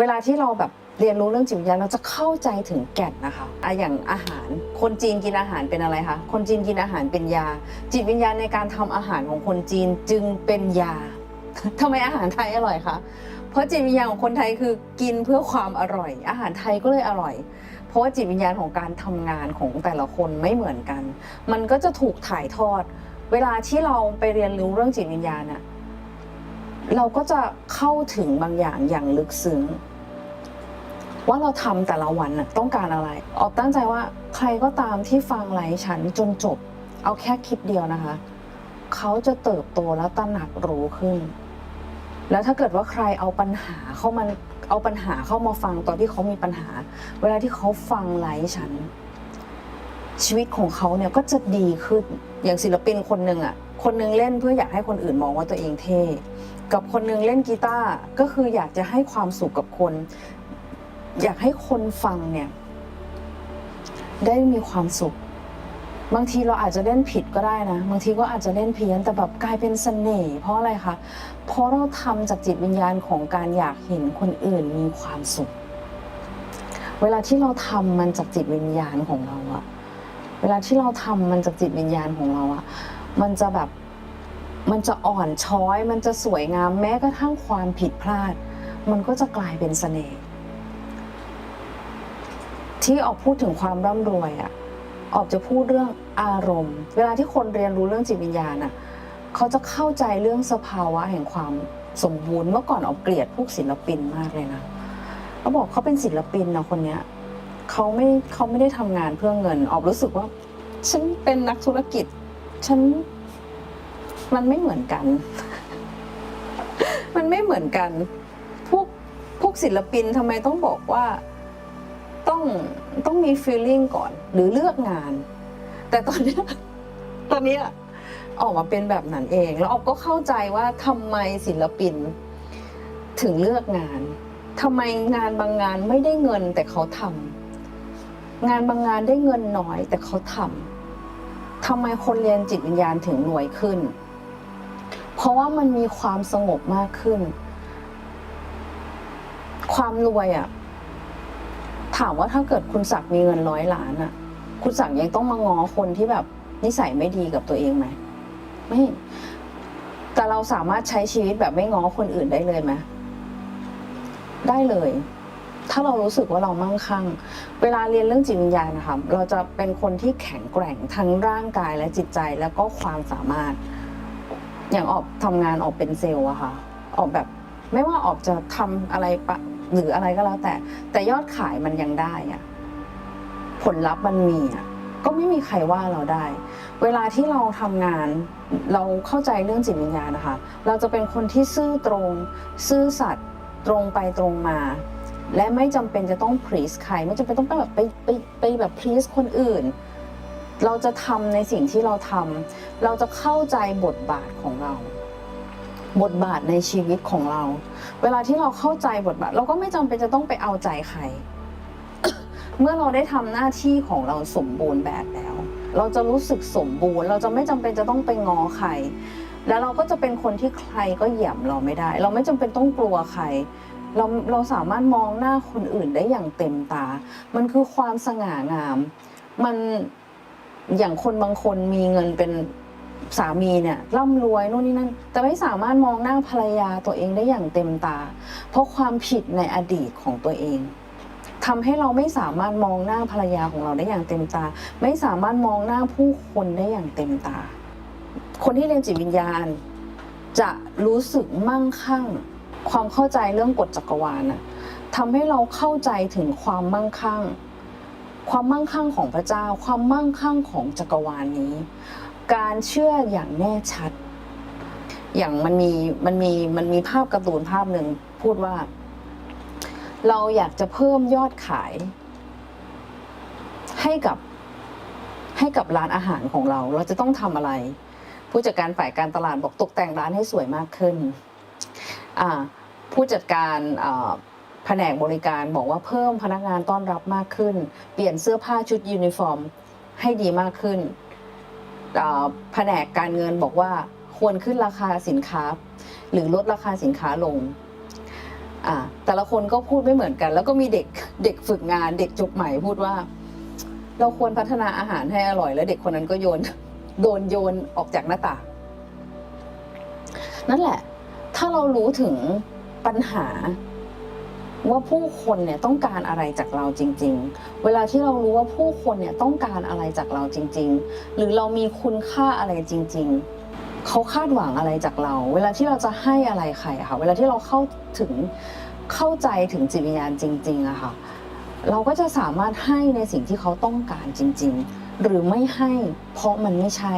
เวลาที่เราแบบเรียนรู้เรื่องจิตวิญญาณเราจะเข้าใจถึงแก่นนะคะอะอย่างอาหาร คนจีนกินอาหารเป็นอะไรคะ คนจีนกินอาหารเป็นยา จิตวิญญาณในการทำอาหารของคนจีนจึงเป็นยาทำไมอาหารไทยอร่อยคะ เพราะจิตวิญญาณของคนไทยคือกินเพื่อความอร่อย อาหารไทยก็เลยอร่อย เพราะว่าจิตวิญญาณของการทำงานของแต่ละคนไม่เหมือนกัน มันก็จะถูกถ่ายทอด เวลาที่เราไปเรียนรู้เรื่องจิตวิญญาณอะเราก็จะ เข้าถึงบางอย่างอย่างลึกซึ้งว่าเราทำแต่ละวันน่ะต้องการอะไร ออกตั้งใจว่าใครก็ตามที่ฟังไลฟ์ฉันจนจบ เอาแค่คลิปเดียวนะคะ เขาจะเติบโตและตระหนักรู้ขึ้น แล้วถ้าเกิดว่าใครเอาปัญหาเข้ามาเอาปัญหาเข้ามาฟังตอนที่เขามีปัญหา เวลาที่เขาฟังไลฟ์ฉัน ชีวิตของเขาเนี่ยก็จะดีขึ้นอย่างศิลปินคนหนึ่งอะคนหนึงเล่นเพื่ออยากให้คนอื่นมองว่าตัวเองเท่กับคนหนึงเล่นกีตาร์ก็คืออยากจะให้ความสุขกับคน อยากให้คนฟังเนี่ย ได้มีความสุข บางทีเราอาจจะเล่นผิดก็ได้นะ บางทีก็อาจจะเล่นเพี้ยนแต่แบบกลายเป็นเสน่ห์เพราะอะไรคะเพราะเราทำจากจิตวิญญาณของการอยากเห็นคนอื่นมีความสุข เวลาที่เราทำมันจากจิตวิญญาณของเราอะ เวลาที่เราทำมันจากจิตวิญญาณของเราอะมันจะแบบมันจะอ่อนช้อย มันจะสวยงามแม้กระทั่งความผิดพลาด มันก็จะกลายเป็นเสน่ห์ที่ออกพูดถึงความร่ำรวยอะออกจะพูดเรื่องอารมณ์ เวลาที่คนเรียนรู้เรื่องจิตวิญญาณอะเขาจะเข้าใจเรื่องสภาวะแห่งความสมบูรณ์เมื่อก่อนออกเกลียดพวกศิลปินมากเลยนะเขาบอกเขาเป็นศิลปินนะคนเนี้ย เขาไม่เขาไม่ได้ทำงานเพื่อเงิน ออกรู้สึกว่า ฉันเป็นนักธุรกิจ ฉัน มันไม่เหมือนกัน มันไม่เหมือนกัน พวกพวกศิลปินทำไมต้องบอกว่า ต้องต้องมี feeling ก่อน หรือเลือกงาน แต่ตอนเนี้ยตอนเนี้ยออกมาเป็นแบบนั้นเอง แล้วออกก็เข้าใจว่าทำไมศิลปิน ถึงเลือกงานทำไมงานบางงานไม่ได้เงินแต่เขาทำ งานบางงานได้เงินน้อยแต่เขาทำทำไมคนเรียนจิตวิญญาณถึงรวยขึ้น เพราะว่ามันมีความสงบมากขึ้น ความรวยอะถามว่าถ้าเกิดคุณศักดิ์มีเงินร้อยล้านอะคุณศักดิ์ยังต้องมาง้อคนที่แบบนิสัยไม่ดีกับตัวเองไหมไม่แต่เราสามารถใช้ชีวิตแบบไม่ง้อคนอื่นได้เลยไหมได้เลย ถ้าเรารู้สึกว่าเรามั่งคั่ง เวลาเรียนเรื่องจิตวิญญาณนะคะเราจะเป็นคนที่แข็งแกร่งทั้งร่างกายและจิตใจแล้วก็ความสามารถ อย่างออกทำงานออกเป็นเซลล์อะค่ะ ออกแบบไม่ว่าออกจะทำอะไรปะหรืออะไรก็แล้วแต่ แต่ยอดขายมันยังได้อะผลลัพธ์มันมีอะก็ไม่มีใครว่าเราได้ เวลาที่เราทำงาน เราเข้าใจเรื่องจิตวิญญาณนะคะ เราจะเป็นคนที่ซื่อตรง ซื่อสัตย์ตรงไปตรงมา และไม่จำเป็นจะต้องพรีสใครไม่จำเป็นต้องไปแบบไปไปไปแบบพรีสคนอื่น เราจะทำในสิ่งที่เราทำเราจะเข้าใจบทบาทของเรา บทบาทในชีวิตของเรา เวลาที่เราเข้าใจบทบาท เราก็ไม่จำเป็นจะต้องไปเอาใจใคร เมื่อเราได้ทำหน้าที่ของเราสมบูรณ์แบบแล้ว เราจะรู้สึกสมบูรณ์ เราจะไม่จำเป็นจะต้องไปงอใครแล้วเราก็จะเป็นคนที่ใครก็เหยียบเราไม่ได้ เราไม่จำเป็นต้องกลัวใคร เราเราสามารถมองหน้าคนอื่นได้อย่างเต็มตา มันคือความสง่างาม มันอย่างคนบางคนมีเงินเป็นสามีเนี่ยร่ำรวยนู่นนี่นั่น แต่ไม่สามารถมองหน้าภรรยาตัวเองได้อย่างเต็มตา เพราะความผิดในอดีตของตัวเองทำให้เราไม่สามารถมองหน้าภรรยาของเราได้อย่างเต็มตา ไม่สามารถมองหน้าผู้คนได้อย่างเต็มตา คนที่เรียนจิตวิญญาณ จะรู้สึกมั่งคั่ง ความเข้าใจเรื่องกฎจักรวาลน่ะทำให้เราเข้าใจถึงความมั่งคั่ง ความมั่งคั่งของพระเจ้า ความมั่งคั่งของจักรวาลนี้ การเชื่ออย่างแน่ชัด อย่างมันมีมันมีมันมีภาพการ์ตูนภาพหนึ่งพูดว่า เราอยากจะเพิ่มยอดขาย ให้กับให้กับร้านอาหารของเรา เราจะต้องทำอะไร ผู้จัดการฝ่ายการตลาดบอกตกแต่งร้านให้สวยมากขึ้น ผู้จัดการแผนกบริการบอกว่าเพิ่มพนักงานต้อนรับมากขึ้น เปลี่ยนเสื้อผ้าชุดยูนิฟอร์มให้ดีมากขึ้นแผนกการเงินบอกว่าควรขึ้นราคาสินค้า หรือลดราคาสินค้าลงแต่ละคนก็พูดไม่เหมือนกัน แล้วก็มีเด็กเด็กฝึกงาน เด็กจบใหม่พูดว่า เราควรพัฒนาอาหารให้อร่อย แล้วเด็กคนนั้นก็โยนโดนโยนออกจากหน้าต่างนั่นแหละ ถ้าเรารู้ถึงปัญหาว่าผู้คนเนี่ยต้องการอะไรจากเราจริง ๆ เวลาที่เรารู้ว่าผู้คนเนี่ยต้องการอะไรจากเราจริง ๆ หรือเรามีคุณค่าอะไรจริง ๆ เขาคาดหวังอะไรจากเรา เวลาที่เราจะให้อะไรใครอะค่ะ เวลาที่เราเข้าถึงเข้าใจถึงจิตวิญญาณจริงๆอะค่ะ เราก็จะสามารถให้ในสิ่งที่เขาต้องการจริง ๆ หรือไม่ให้เพราะมันไม่ใช่